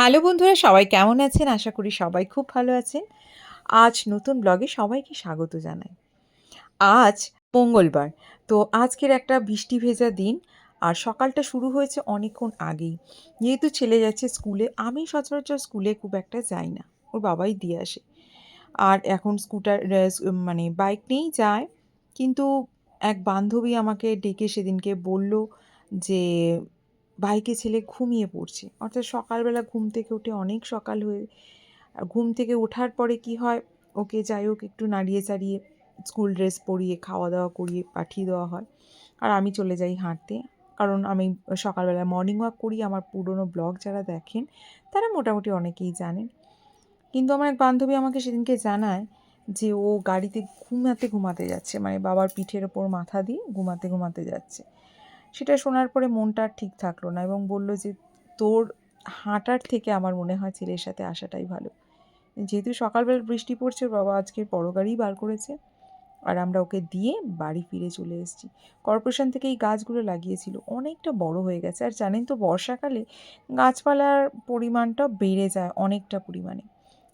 Hello বন্ধুরা, সবাই কেমন আছেন? আশা করি সবাই খুব ভালো আছেন। আজ নতুন ব্লগে সবাইকে স্বাগত জানাই। আজ মঙ্গলবার, তো আজকের একটা বৃষ্টি ভেজা দিন, আর সকালটা শুরু হয়েছে অনেকক্ষণ আগেই। যেহেতু ছেলে যাচ্ছে স্কুলে, আমি সচরাচর স্কুলে খুব একটা যাই না, ওর বাবাই দিয়ে আসে। আর এখন স্কুটার মানে বাইক নিয়েই যায়, কিন্তু এক বান্ধবী আমাকে ডেকে সেদিনকে বলল যে ভাইকে ছেলে ঘুমিয়ে পড়ছে। অর্থাৎ সকালবেলা ঘুম থেকে উঠে অনেক সকাল হয়ে ঘুম থেকে ওঠার পরে কি হয়? ওকে যাই হোক একটু নাড়িয়ে চাড়িয়ে স্কুল ড্রেস পরিয়ে খাওয়া দাওয়া করিয়ে পাঠিয়ে দেওয়া হয়। আর আমি চলে যাই হাঁটতে। কারণ আমি সকালবেলা মর্নিং ওয়াক করি, আমার পুরনো ব্লগ যারা দেখেন, তারা মোটামুটি অনেকেই জানেন। কিন্তু আমার এক বান্ধবী আমাকে সেদিনকে জানায় যে ও গাড়িতে ঘুমাতে ঘুমাতে যাচ্ছে। মানে বাবার পিঠের ওপর মাথা দিয়ে ঘুমাতে ঘুমাতে যাচ্ছে। সেটা শোনার পরে মনটা আর ঠিক থাকল না এবং বলল যে, তোর হাঁটার থেকে আমার মনে হয় ছেলের সাথে আসাটাই ভালো। যেহেতু সকালবেলা বৃষ্টি পড়ছে বাবা আজকে বড় গাড়ি বার করেছে। আর আমরা ওকে দিয়ে বাড়ি ফিরে চলে এসেছি। কর্পোরেশন থেকে এই গাছগুলো লাগিয়েছিল। অনেকটা বড় হয়ে গেছে। আর জানেন তো, বর্ষাকালে গাছপালার পরিমাণটা বেড়ে যায় অনেকটা পরিমাণে।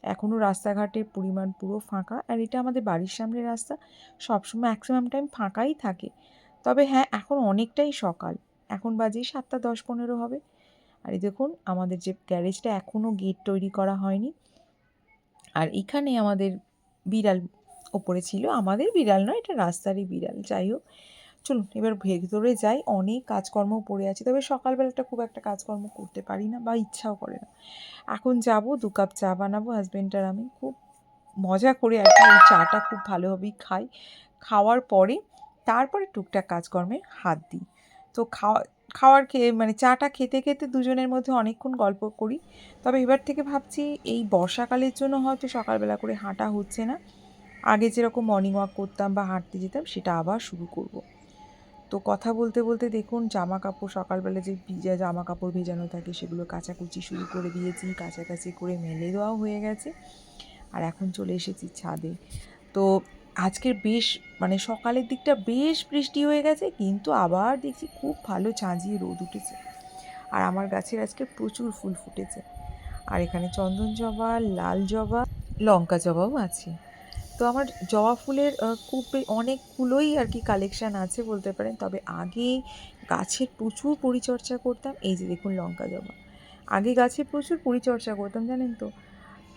এখনও রাস্তাঘাটের পরিমাণ পুরো ফাঁকা। আর এটা আমাদের বাড়ির সামনে রাস্তা। সবসময় ম্যাক্সিমাম টাইম ফাঁকাই থাকে। তবে হ্যাঁ এখন অনেকটাই সকাল। এখন বাজে সাতটা দশ পনেরো হবে। আর এই দেখুন, আমাদের যে গ্যারেজটা এখনও গেট তৈরি করা হয়নি। আর এখানে আমাদের বিড়াল ওপরে ছিল। আমাদের বিড়াল নয়, এটা রাস্তারই বিড়াল। যাই হোক, চলুন, এবার ভেতরে যাই। অনেক কাজকর্ম পড়ে আছে। তবে সকালবেলাটা খুব একটা কাজকর্ম করতে পারি না বা ইচ্ছাও করে না। এখন যাব, দু কাপ চা বানাবো হাজব্যান্ড আর আমি। খুব মজা করে আর কি চাটা খুব ভালোভাবেই খাই। খাওয়ার পরে তারপরে টুকটাক কাজকর্মে হাত দিই। তো খাওয়া খাওয়ার খেয়ে মানে চাটা খেতে খেতে দুজনের মধ্যে অনেকক্ষণ গল্প করি। তবে এবার থেকে ভাবছি এই বর্ষাকালের জন্য হয়তো সকালবেলা করে হাঁটা হচ্ছে না। আগে যেরকম মর্নিং ওয়াক করতাম বা হাঁটতে যেতাম সেটা আবার শুরু করব। তো কথা বলতে বলতে দেখুন জামা কাপড় সকালবেলা যে ভিজা জামা কাপড় ভেজানো থাকে সেগুলো কাচাকুচি শুরু করে দিয়েছি কাছাকাছি করে মেলে দেওয়াও হয়ে গেছে। আর এখন চলে এসেছি ছাদে। তো আজকের বেশ মানে সকালের দিকটা বেশ বৃষ্টি হয়ে গেছে, কিন্তু আবার দেখছি খুব ভালো চাঁজিয়ে রোদ উঠেছে। আর আমার গাছের আজকে প্রচুর ফুল ফুটেছে। আর এখানে চন্দন জবা, লাল জবা, লঙ্কা জবাও আছে। তো আমার জবা ফুলের খুব অনেকগুলোই আর কি কালেকশান আছে বলতে পারেন। তবে আগে গাছের প্রচুর পরিচর্যা করতাম। এই যে দেখুন লঙ্কা জবা। আগে গাছে প্রচুর পরিচর্যা করতাম, জানেন তো?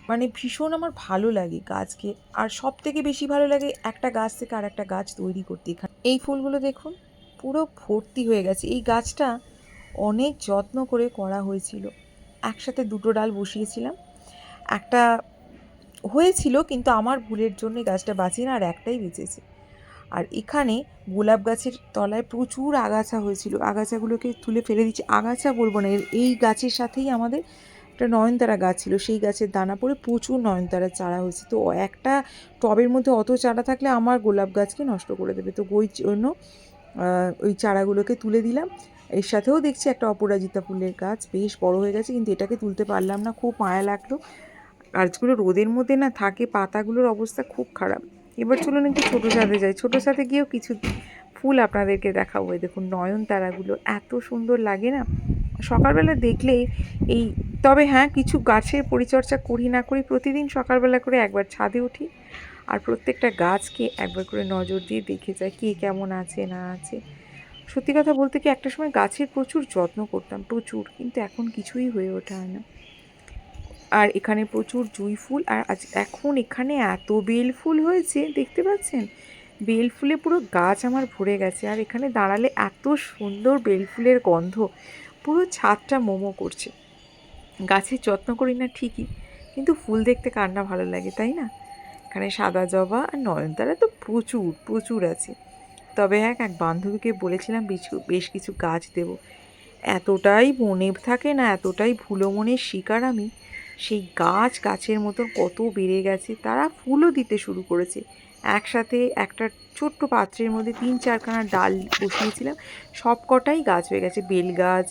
মানে ভীষণ আমার ভালো লাগে গাছকে। আর সব থেকে বেশি ভালো লাগে একটা গাছ থেকে আর একটা গাছ তৈরি করতে। এখানে এই ফুলগুলো দেখুন, পুরো ভর্তি হয়ে গেছে। এই গাছটা অনেক যত্ন করে করা হয়েছিল। একসাথে দুটো ডাল বসিয়েছিলাম। একটা হয়েছিল, কিন্তু আমার ভুলের জন্য গাছটা বাঁচি না, আর একটাই বেঁচেছে। আর এখানে গোলাপ গাছের তলায় প্রচুর আগাছা হয়েছিল। আগাছাগুলোকে তুলে ফেলে দিচ্ছি। আগাছা বলব না এই গাছের সাথেই আমাদের একটা নয়নতারা গাছ ছিল, সেই গাছের দানা পড়ে প্রচুর নয়নতারা চারা হয়েছে। তো একটা টবের মধ্যে অত চারা থাকলে আমার গোলাপ গাছকে নষ্ট করে দেবে। তো ওই জন্য ওই চারাগুলোকে তুলে দিলাম। এর সাথেও দেখছি একটা অপরাজিতা ফুলের গাছ, বেশ বড় হয়ে গেছে, কিন্তু এটাকে তুলতে পারলাম না, খুব মায়া লাগল। গাছগুলো রোদের মধ্যে না থাকে, পাতাগুলোর অবস্থা খুব খারাপ। এবার চলুন একটু ছোটো ছাদে যাই। ছোটো ছাদে গিয়েও কিছু ফুল আপনাদেরকে দেখাবো। দেখুন নয়নতারাগুলো, এত সুন্দর লাগে না। সকালবেলা দেখলে এই, তবে হ্যাঁ কিছু গাছের পরিচর্যা করি না করি, প্রতিদিন সকালবেলা করে একবার ছাদে উঠি আর প্রত্যেকটা গাছকে একবার করে নজর দিয়ে দেখে যায় কে কেমন আছে, না আছে। সত্যি কথা বলতে কি একটা সময় গাছের প্রচুর যত্ন করতাম, প্রচুর, কিন্তু এখন কিছুই হয়ে ওঠা না। আর এখানে প্রচুর জুঁই ফুল আর আজ এখন এখানে এত বেল ফুল হয়েছে, দেখতে পাচ্ছেন? বেল ফুলে পুরো গাছ আমার ভরে গেছে আর এখানে দাঁড়ালে এত সুন্দর বেল ফুলের গন্ধ। পুরো ছাদটা মোমো করছে। গাছের যত্ন করি না ঠিকই, কিন্তু ফুল দেখতে কার না ভালো লাগে, তাই না? এখানে সাদা জবা আর নয়নতারা তো প্রচুর প্রচুর আছে। তবে এক এক বান্ধবীকে বলেছিলাম বেশ কিছু গাছ দেব। এতটাই মনে থাকে না, এতটাই ভুলো মনের শিকার আমি, সেই গাছ গাছের মতো কত বেড়ে গেছে, তারা ফুলও দিতে শুরু করেছে। একসাথে একটা ছোট্ট পাত্রের মধ্যে তিন চারখানা ডাল বসিয়েছিলাম সব কটাই গাছ হয়ে গেছে বেল গাছ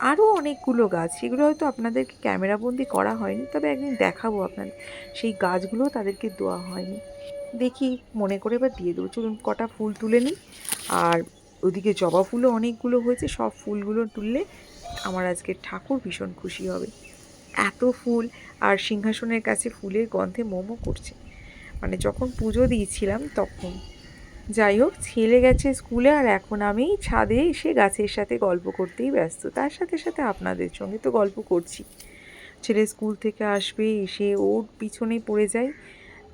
আরও অনেকগুলো গাছ। সেগুলো হয়তো আপনাদেরকে ক্যামেরাবন্দি করা হয়নি, তবে একদিন দেখাবো আপনাদের। সেই গাছগুলোও তাদেরকে দেওয়া হয়নি। দেখি, মনে করে এবার দিয়ে দেবো। চলুন, কটা ফুল তুলে নিই। আর ওদিকে জবা ফুলও অনেকগুলো হয়েছে, সব ফুলগুলো তুললে আমার আজকে ঠাকুর ভীষণ খুশি হবে। এত ফুল, আর সিংহাসনের কাছে ফুলের গন্ধে মোমো করছে। মানে যখন পুজো দিয়েছিলাম, তখন যাই হোক, ছেলে গেছে স্কুলে আর এখন আমি ছাদে এসে গাছের সাথে গল্প করতেই ব্যস্ত। তার সাথে সাথে আপনাদের সঙ্গে তো গল্প করছি। ছেলে স্কুল থেকে আসবে, এসে ওর পিছনে পড়ে যায়।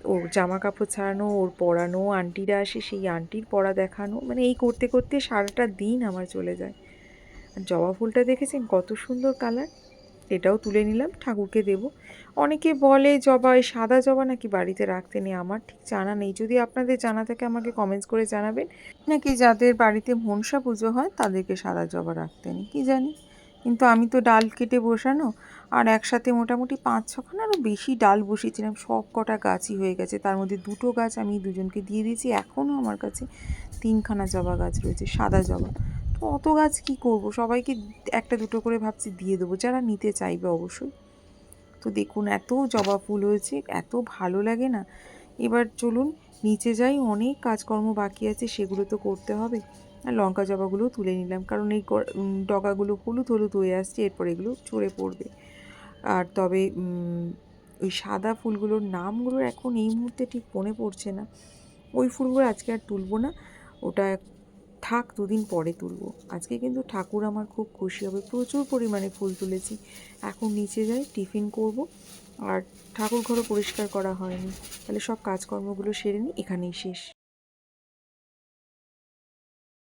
ওর জামা কাপড় ছাড়ানো, ওর পড়ানো আন্টিরা আসে, সেই আন্টির পড়া দেখানো। মানে এই করতে করতে সারাটা দিন আমার চলে যায়। আর জবা ফুলটা দেখেছেন? কত সুন্দর কালার। এটাও তুলে নিলাম, ঠাকুরকে দেব। অনেকে বলে জবা, এই সাদা জবা নাকি বাড়িতে রাখতে নেই আমার, ঠিক জানা নেই। যদি আপনাদের জানা থাকে আমাকে কমেন্টস করে জানাবেন। নাকি যাদের বাড়িতে মনসা পুজো হয়, তাদেরকে সাদা জবা রাখতে নেই, কী জানি। কিন্তু আমি তো ডাল কেটে বসানো, আর একসাথে মোটামুটি পাঁচ ছখানা আরও বেশি ডাল বসিয়েছিলাম, সব কটা গাছই হয়ে গেছে। তার মধ্যে দুটো গাছ আমি দুজনকে দিয়ে দিয়েছি, এখনও আমার কাছে তিনখানা জবা গাছ রয়েছে, সাদা জবা। তো অত গাছ কি করব? সবাইকে একটা দুটো করে ভাবছি দিয়ে দেবো। যারা নিতে চাইবে অবশ্যই। তো দেখুন, এত জবা ফুল হয়েছে, এত ভালো লাগে না। এবার চলুন, নিচে যাই, অনেক কাজকর্ম বাকি আছে, সেগুলো তো করতে হবে। আর লঙ্কা জবাগুলোও তুলে নিলাম, কারণ এই ডগাগুলো হলুদ হলুদ হয়ে আসছে, এরপর এগুলো চড়ে পড়বে। আর তবে ওই সাদা ফুলগুলোর নামগুলোর এখন এই মুহূর্তে ঠিক মনে পড়ছে না। ওই ফুলগুলো আজকে আর তুলবো না। ওটা থাক, দুদিন পরে তুলব। আজকে কিন্তু ঠাকুর আমার খুব খুশি হবে। প্রচুর পরিমাণে ফুল তুলেছি। এখন নিচে যাই, টিফিন করব। আর ঠাকুর ঘরও পরিষ্কার করা হয়নি। তাহলে সব কাজকর্মগুলো সেরে নিই, এখানেই শেষ।